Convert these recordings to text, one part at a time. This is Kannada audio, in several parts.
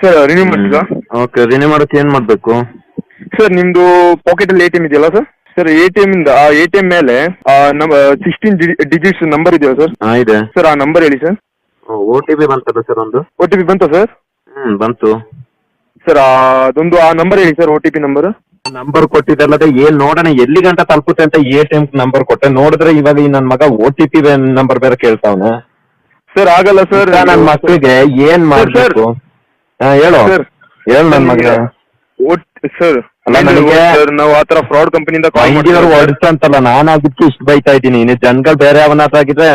ಸರ್ ರಿನ್ಯೂ ಮಾಡ್ತೀರಾ? ಓಕೆ ರಿನ್ಯೂ ಮಾಡೋಕೆ ಏನು ಮಾಡಬೇಕು? ಸರ್ ನಿಮ್ದು ಪಾಕೆಟ್ ಅಲ್ಲಿ ಎ ಟಿ ಎಂ ಇದೆಯಲ್ಲ sir sir A T M ಇಂದ ಆ ಎ ಟಿ ಎಂ ಮೇಲೆ ನಮ್ಮ ಸಿಕ್ಸ್ಟೀನ್ ಡಿಜಿಟ್ಸ್ ನಂಬರ್ ಇದೆಯಲ್ಲ ಸರ್ ಹಾಂ ಇದೆ. ಸರ್ ಆ ನಂಬರ್ ಹೇಳಿ ಸರ್ ಓ ಟಿ ಪಿ ಬಂತಲ್ಲ ಸರ್ ಒಂದು? ಓ ಟಿ ಪಿ ಬಂತಾ ಸರ್ ಹ್ಮ್ ಬಂತು. ಸರ್ ಅದೊಂದು ಆ ನಂಬರ್ ಹೇಳಿ sir O T P number number ಕೊಟ್ಟಿದ್ದಲ್ಲದೆ ಏನ್ ನೋಡೋಣ ಎಲ್ಲಿ ಗಂಟ ತಲುಪುತ್ತೆ ಅಂತ ಎ ಟಿ ಎಂ ನಂಬರ್ ಕೊಟ್ಟೆ. ನೋಡಿದ್ರೆ ಇವಾಗ ಈ ನನ್ನ ಮಗ ಓ ಟಿ ಪಿ ನಂಬರ್ ಬೇರೆ ಕೇಳ್ತಾವನೆ. ಸರ್ ಆಗಲ್ಲ ಸರ್ ನನ್ನ ಮಕ್ಕಳಿಗೆ ಏನ್ ಮಾಡ್ಬೇಕು? ಹಾ, ಹೇಳು. ಸರ್ ಹೇಳು ನನ್ನ ಮಗ. ಸರ್ ಅಲ್ಲ, ನನಗೆ- ಸರ್ ನಾವು ಆ ಥರ ಫ್ರಾಡ್ ಕಂಪನಿಯಿಂದ ಕಾಲ್ ಐದಿನವ್ರು ಮಾಡ್ತೀವಿ ಹೊಡ್ಸ ಅಂತಲ್ಲ ನಾನು ಅದಕ್ಕೆ ಇಷ್ಟು ಬೈತಾ ಇದ್ದೀನಿ. ಇನ್ನು ಜನಗಳು ಬೇರೆ ಯಾವನಾದ್ರು ಆಗಿದ್ರೆ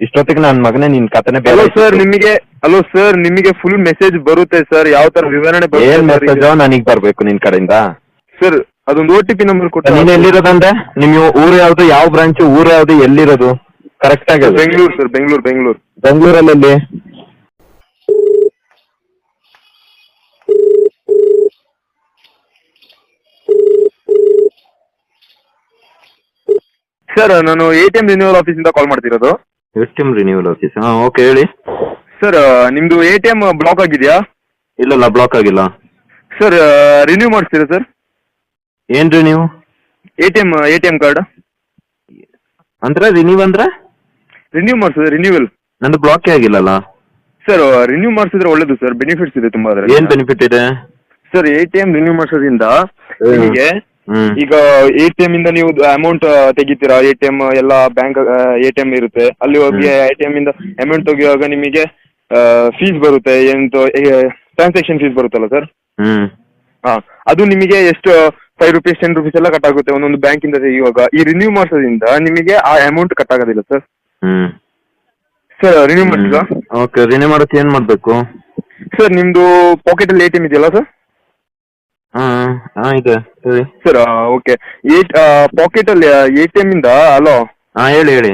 ಇಷ್ಟೊತ್ತಿಗೆ ನನ್ನ ಮಗನೇ ನಿನ್ ಕಥೆನೇ ಬೇರೆ ಹಲೋ ಸರ್ ನಿಮಗೆ ಹಲೋ ಸರ್ ನಿಮಗೆ ಫುಲ್ ಮೆಸೇಜ್ ಬರುತ್ತೆ ಸರ್ ಯಾವ ತರ ವಿವರಣೆ ಏನ್ ಮೆಸೇಜ್ ಬರುತ್ತೆ ನನಗ್ ಬರ್ಬೇಕು ನಿನ್ ಕಡೆಯಿಂದ. ಸರ್ ಅದೊಂದು ಓ ಟಿ ಪಿ ನಂಬರ್ ಕೊಟ್ಟು ನೀನ್ ಎಲ್ಲಿರೋದಂದ್ರೆ ನಿಮ್ ಊರು ಯಾವ್ದು? ಯಾವ ಬ್ರಾಂಚ್ ಊರು ಯಾವ್ದು? ಎಲ್ಲಿರೋದು? ಕರೆಕ್ಟ್ ಆಗಿ. ಬೆಂಗಳೂರು ಸರ್ ಬೆಂಗಳೂರು ಬೆಂಗಳೂರು. ಬೆಂಗಳೂರಲ್ಲಿ ಸರ್ ನಾನು ಎ ಟಿ ಎಂ ರಿನ್ಯೂವಲ್ ಆಫೀಸಿಂದ ಕಾಲ್ ಮಾಡ್ತಿರೋದು. S T M renewal office ಹಾ ಓಕೆ ಹೇಳಿ. ಸರ್ ನಿಮ್ದು ಎ ಟಿ ಎಂ ಬ್ಲಾಕ್ ಆಗಿದೆಯಾ? ಇಲ್ಲಲ್ಲ ಬ್ಲಾಕ್ ಆಗಿಲ್ಲ. ಸರ್ ರಿನ್ಯೂ ಮಾಡಿಸ್ತೀರಾ ಸರ್ ಏನ್ renew A T M A T M card ಅಂದ್ರೆ ರಿನ್ಯೂ ಅಂದ್ರೆ? ರಿನ್ಯೂ ಮಾಡಿಸಿದ್ರೆ ರಿನ್ಯೂವಲ್ ನಂದು ಬ್ಲಾಕೇ ಆಗಿಲ್ಲಲ್ಲ ಸರ್ ರಿನ್ಯೂ ಮಾಡಿಸಿದ್ರೆ ಒಳ್ಳೇದು ಸರ್ ಬೆನಿಫಿಟ್ಸ್ ಇದೆ ತುಂಬಾ ಏನ್ ಏನು ಬೆನಿಫಿಟ್ ಇದೆ? Sir A T M renew ಮಾಡಿಸೋದ್ರಿಂದ ನಿಮಗೆ ಹ್ಮ್. ಈಗ ಎ ಟಿ ಎಂ ಇಂದ ನೀವು ಅಮೌಂಟ್ ತೆಗಿತೀರಾ? ಎ ಟಿ ಎಂ ಎಲ್ಲ ಬ್ಯಾಂಕ್ ಎ ಟಿ ಎಂ ಇರುತ್ತೆ. ಅಲ್ಲಿ ಹೋಗಿ ಎ ಟಿ ಎಂ ಇಂದ ಅಮೌಂಟ್ ತೆಗಿಯುವಾಗ ನಿಮಗೆ ಫೀಸ್ ಬರುತ್ತೆ. ಎಂತ ಟ್ರಾನ್ಸಾಕ್ಷನ್ ಫೀಸ್ ಬರುತ್ತಲ್ಲ ಸರ್ ಹ್ಮ್. ಹಾ. ಅದು ನಿಮಗೆ ಎಷ್ಟು ಫೈವ್ ರುಪೀಸ್ ಟೆನ್ ರುಪೀಸ್ ಎಲ್ಲ ಕಟ್ ಆಗುತ್ತೆ ಒಂದೊಂದು ಬ್ಯಾಂಕ್ ಇಂದ ತೆಗಿಯುವಾಗ. ಈ ರಿನ್ಯೂ ಮಾಡಿಸೋದ್ರಿಂದ ನಿಮಗೆ ಆ ಅಮೌಂಟ್ ಕಟ್ ಆಗೋದಿಲ್ಲ ಸರ್ ಹ್ಮ್. ಸರ್ ರಿನ್ಯೂ ಮಾಡ್ತೀರಾ? ಓಕೆ ರಿನ್ಯೂ ಮಾಡೋಕೆ ಏನ್ ಮಾಡ್ಬೇಕು? ಸರ್ ನಿಮ್ದು ಪಾಕೆಟ್ ಅಲ್ಲಿ ಎ ಟಿ ಎಂ ಇದೆಯಲ್ಲ ಸರ್ ಹಾ ಹಾಂ ಇದೆ ಹೇಳಿ ಸರ್ ಓಕೆ. ಏಟ್ ಪಾಕೆಟ್ ಅಲ್ಲಿ ಎ ಟಿ ಎಮ್ಮಿಂದ ಇಂದ ಅಲೋ? ಹಾ ಹೇಳಿ ಹೇಳಿ.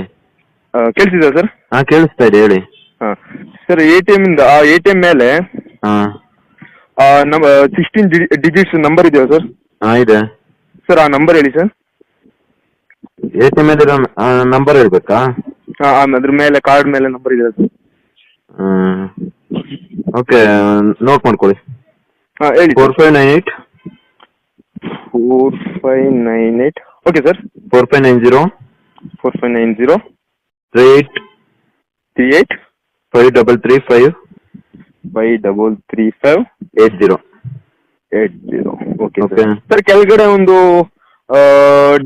ಕೇಳಿಸಿದ ಸರ್? ಹಾ ಕೇಳಿಸ್ತಾ ಇದೆ ಹೇಳಿ. ಹಾಂ. ಸರ್ ಎ ಟಿ ಎಂ ಇಂದ ಆ ಎ ಟಿ ಎಂ ಮೇಲೆ ಹಾ ನಮ್ಮ ಸಿಕ್ಸ್ಟೀನ್ ಡಿಜಿಟ್ಸ್ ನಂಬರ್ ಇದೆಯಾ ಸರ್? ಹಾ ಇದೆ. ಸರ್ ಆ ನಂಬರ್ ಹೇಳಿ ಸರ್. ಎ ಟಿ ಎಂ ಮೇಲೆ ನಂಬರ್ ಹೇಳ್ಬೇಕಾ? ಹಾಂ ಅದ್ರ ಮೇಲೆ ಕಾರ್ಡ್ ಮೇಲೆ ನಂಬರ್ ಇದೆ ಸರ್. ಓಕೆ ನೋಟ್ ಮಾಡ್ಕೊಳ್ಳಿ. ಹಾಂ ಹೇಳಿ four five nine eight four five nine eight okay sir four five nine zero four five nine zero three eight three eight five double three five five double three five eight zero eight zero okay. Sir ಕೆಳಗಡೆ ಒಂದು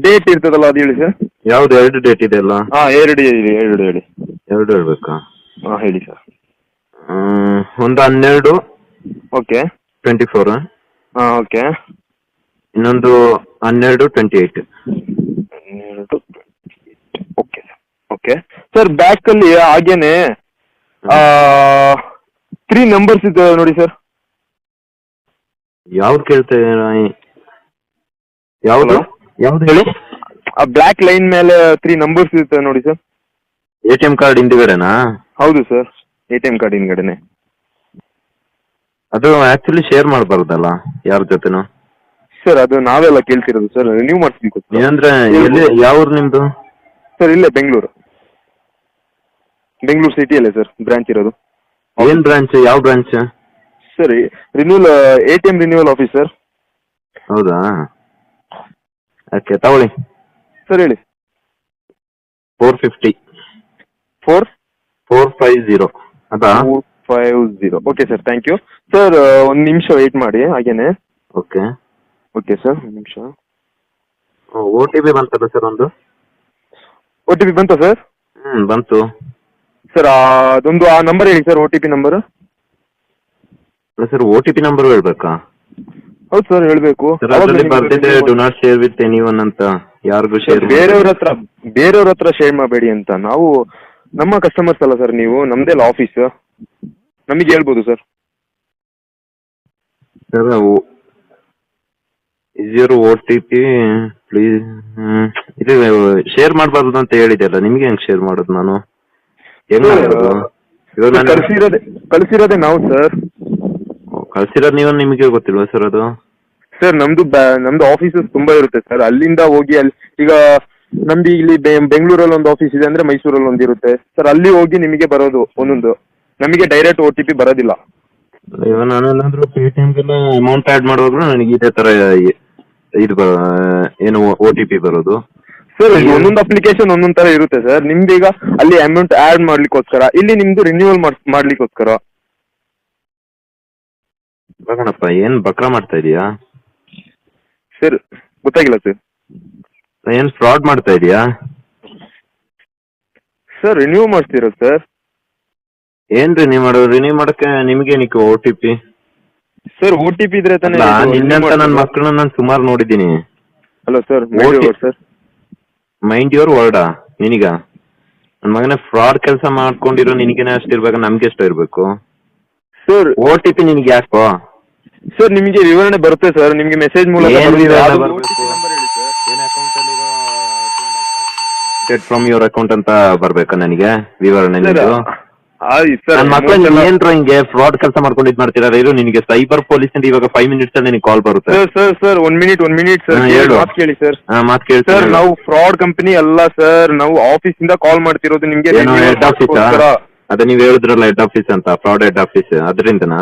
ಡೇಟ್ ಇರ್ತದಲ್ಲ ಅದು ಹೇಳಿ ಸರ್ ಯಾವ್ದು ಎರಡು ಡೇಟ್ ಇದೆ ಅಲ್ಲ? ಹಾಂ ಎರಡು ಹೇಳಿ ಎರಡು ಹೇಳಿ. ಎರಡು ಹೇಳ್ಬೇಕಾ? ಹಾಂ ಹೇಳಿ ಸರ್ ಒಂದು ಹನ್ನೆರಡು. Okay twenty four. ಹಾಂ ಓಕೆ ಇನ್ನೊಂದು ಹನ್ನೆರಡು ಟ್ವೆಂಟಿ ಏಯ್ಟ್ ಹನ್ನೆರಡು ಓಕೆ ಓಕೆ ಸರ್ ಬ್ಯಾಕಲ್ಲಿ ಹಾಗೇನೆ ತ್ರೀ ನಂಬರ್ಸ್ ಇದೆ ನೋಡಿ ಸರ್ ಯಾವ್ದು ಕೇಳ್ತಾ? ಯಾವ್ದು? ಯಾವ್ದು ಹೇಳಿ. ಆ ಬ್ಲ್ಯಾಕ್ ಲೈನ್ ಮೇಲೆ ತ್ರೀ ನಂಬರ್ಸ್ ಇರುತ್ತೆ ನೋಡಿ sir A T M card ಹಿಂದ್ಗಡೆನಾ? ಹೌದು sir A T M card ಹಿಂದ್ಗಡೆನೆ. ಅದು ಆಕ್ಚುಲಿ ಶೇರ್ ಮಾಡಬಾರ್ದಲ್ಲ ಯಾರ ಜೊತೆನೂ? ಸರ್ ಅದು ನಾವೆಲ್ಲ ಕೇಳ್ತಿರೋದು ಸರ್ ರಿನ್ಯೂ ಮಾಡಿಸ್ಬೇಕು ಏನಂದ್ರೆ ಎಲ್ಲಿ ಯಾವ ಊರು ನಿಮ್ದು? ಸರ್ ಇಲ್ಲೇ ಬೆಂಗಳೂರು. ಬೆಂಗಳೂರು ಸಿಟಿಯಲ್ಲೇ ಸರ್ ಬ್ರಾಂಚ್ ಇರೋದು. ಏನ್ ಬ್ರಾಂಚ್ ಯಾವ ಬ್ರಾಂಚ್ ಸರಿ renewal A T M renewal office sir ಹೌದಾ? ಓಕೆ ತಗೊಳ್ಳಿ. ಸರ್ ಹೇಳಿ. Four fifty four four five zero ಅದಾ? Five zero okay sir thank you sir ಒಂದು ನಿಮಿಷ ವೇಟ್ ಮಾಡಿ ಹಾಗೇನೆ. ಓಕೆ ಓಕೆ ಸರ್ ಒಂದು ನಿಮಿಷ ಓ ಟಿ ಪಿ ಬಂತಲ್ಲ ಸರ್ ಒಂದು? ಓ ಟಿ ಪಿ ಬಂತಾ ಸರ್ ಹ್ಮ್ ಬಂತು. ಸರ್ ಅದೊಂದು ಆ ನಂಬರ್ ಹೇಳಿ sir O T P number sir O T P number ಹೇಳ್ಬೇಕಾ? ಹೌದು ಸರ್ ಹೇಳಬೇಕು. ಸರ್ ಅದರಲ್ಲಿ ಬರ್ತಿದೆ do not share with anyone ಅಂತ ಯಾರಿಗೂ ಶೇರ್ ಬೇರೆಯವ್ರ ಹತ್ರ ಬೇರೆಯವ್ರ ಹತ್ರ ಶೇರ್ ಮಾಡಬೇಡಿ ಅಂತ. ನಾವು ನಮ್ಮ ಕಸ್ಟಮರ್ಸ್ ಅಲ್ಲ ಸರ್ ನೀವು ನಮ್ದೆಲ್ಲ ಆಫೀಸ್ ನಮಗೆ ಹೇಳ್ಬೋದು sir sir is O T P please ಇದು ಶೇರ್ ಮಾಡಬಾರ್ದು ಅಂತ ಹೇಳಿದೆಲ್ಲ ನಿಮ್ಗೆ ಹೆಂಗ್ ಶೇರ್ ಮಾಡೋದು ನಾನು? ಹೆಂಗ್ ಮಾಡೋದು? ಇವಾಗ ನಾನು ಕಳಿಸಿರೋದೇ ಕಳಿಸಿರೋದೇ ನಾವು ಸರ್ ಕಳ್ಸಿರೋದು ನೀವು ನಿಮಗೆ ಗೊತ್ತಿಲ್ವಾ ಸರ್ ಅದು? ಸರ್ ನಮ್ದು ಬ್ಯಾ- ನಮ್ದು ಆಫೀಸಸ್ ತುಂಬಾ ಇರುತ್ತೆ ಸರ್ ಅಲ್ಲಿಂದ ಹೋಗಿ ಅಲ್ಲಿ ಈಗ ನಮ್ದು ಇಲ್ಲಿ ಬೆ- ಬೆಂಗಳೂರಲ್ಲಿ ಒಂದು ಆಫೀಸ್ ಇದೆ ಅಂದ್ರೆ ಮೈಸೂರಲ್ಲಿ ಒಂದು ಇರುತ್ತೆ. ಸರ್ ಅಲ್ಲಿ ಹೋಗಿ ನಿಮಗೆ ಬರೋದು ಒಂದೊಂದು. ನಮಗೆ ಡೈರೆಕ್ಟ್ ಓ ಟಿ ಪಿ ಬರೋದಿಲ್ಲ. ಇವಾಗ ನಾನು ಏನಾದ್ರು ಪೇಟಿಎಮ್ಗೆಲ್ಲ ಅಮೌಂಟ್ ಆ್ಯಡ್ ಮಾಡುವಾಗ ನನಗೆ ಇದೇ ಥರ ಇ- ಇದು ಬ ಏನು ಒ ಟಿ ಪಿ ಬರೋದು. ಸರ್ ಒಂದೊಂದು ಅಪ್ಲಿಕೇಶನ್ ಒಂದೊಂದ್ ತರ ಇರುತ್ತೆ ಸರ್ ನಿಮ್ದು ಈಗ ಅಲ್ಲಿ ಅಮೌಂಟ್ ಆಡ್ ಮಾಡ್ಲಿಕ್ಕೋಸ್ಕರ ಇಲ್ಲಿ ನಿಮ್ದು ರಿನ್ಯೂವಲ್ ಮಾಡ್ಲಿಕ್ಕೋಸ್ಕರ? ಕಣಪ್ಪ ಏನ್ ಬಕ್ರ ಮಾಡ್ತಾ ಇದೀಯಾ? ಸರ್ ಗೊತ್ತಾಗಿಲ್ಲ ಸರ್ ಏನ್ ಫ್ರಾಡ್ ಮಾಡ್ತಾ ಇದೀಯಾ? ಸರ್ ರಿನ್ಯೂ ಮಾಡ್ತೀರಾ ಸರ್ ಏನ್ ರಿನ್ಯೂ ಮಾಡೋದು ರಿನ್ಯೂ ಮಾಡಕ್ಕೆ ನಿಮ್ಗೇನಿಕ್ಕೆ O T P sir O T P ಇದ್ರೆ ತಾನೇ ನಿನ್ನಂತ ನನ್ನ ಮಕ್ಕಳನ್ನ ನಾನು ಸುಮಾರು ನೋಡಿದ್ದೀನಿ. Hello sir sir mind your ವರ್ಡಾ ನಿನಗ. ನನ್ನ ಮಗನೇ ಫ್ರಾಡ್ ಕೆಲಸ ಮಾಡ್ಕೊಂಡಿರೋ ನಿನಗೇನೆ ಅಷ್ಟು ಇರ್ಬೇಕು ನಮ್ಗೆ ಎಷ್ಟು ಇರ್ಬೇಕು. ಸರ್ ಓ ಟಿ ಪಿ ನಿನ್ಗೆ ಯಾಕೋ? ಸರ್ ನಿಮಗೆ ವಿವರಣೆ ಬರುತ್ತೆ ಸರ್ ನಿಮಗೆ ಮೆಸೇಜ್ ಮೂಲಕ ಏನ್ ಬರುತ್ತೆ. ವಿವರಣೆ ಅದು ಬರ್ಬೇಕು? OTP number ಹೇಳಿ ಸರ್ ಫ್ರಮ್ ಯುವರ್ ಅಕೌಂಟ್ ಅಂತ ಬರ್ಬೇಕಾ ನನಗೆ ವಿವರಣೆ ನಿಂದು? ನನ್ನ ಮಕ್ಕಳು ಏನ್ರ ಹಿಂಗೆ ಫ್ರಾಡ್ ಕೆಲಸ ಮಾಡ್ಕೊಂಡು ಇದ್ ಮಾಡ್ತೀರಾ ಇರು ನಿನಗೆ ಸೈಬರ್ ಪೊಲೀಸ್ ಅಂತ ಇವಾಗ ಫೈವ್ ಮಿನಿಟ್ಸ್ ಅಲ್ಲಿ ನಿನಗೆ ಕಾಲ್ ಬರುತ್ತೆ. Sir sir sir one minute one minute sir ಹಾ, ಹೇಳು. ಮಾತು ಕೇಳಿ ಸರ್ ಹಾ ಮಾತ್ ಕೇಳ್ತೀನಿ ಸರ್. ನಾವು ಫ್ರಾಡ್ ಕಂಪನಿ ಅಲ್ಲ ಸರ್ ನಾವು ಆಫೀಸ್ ಇಂದ ಕಾಲ್ ಮಾಡ್ತಿರೋದು ನಿಮ್ಗೆ ಏನೋ ಹೆಡ್ ಆಫೀಸ್ ಮಾಡ್ಸ್ಕೊಸ್ಕರ. ಅದೇ ನೀವ್ ಹೇಳಿದ್ರಲ್ಲ ಹೆಡ್ ಆಫೀಸ್ ಅಂತ ಫ್ರಾಡ್ ಹೆಡ್ ಆಫೀಸ್ ಅದರಿಂದನಾ?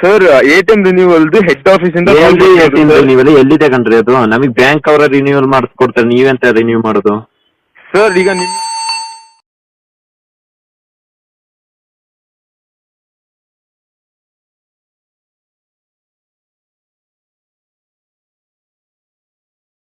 ಸರ್ ಎಟಿಎಂ ಟಿ ಎಂ ರಿನ್ಯೂವಲ್ದು ಹೆಡ್ ಆಫೀಸ್ ಇಂದ call ಎಲ್ಲಿ ಮಾಡ್ತಿರೋದು ಸರ್. ಎಲ್ಲಿದೆ ಕಣ್ರಿ ಅದು? ನಮಗೆ ಬ್ಯಾಂಕ್ ಅವರ ರಿನ್ಯೂವಲ್ ಮಾಡಿಸ್ಕೊಡ್ತಾರೆ ನೀವೆಂತ ರಿನ್ಯೂ ಮಾಡೋದು? ಸರ್ ಈಗ ನಿಮ್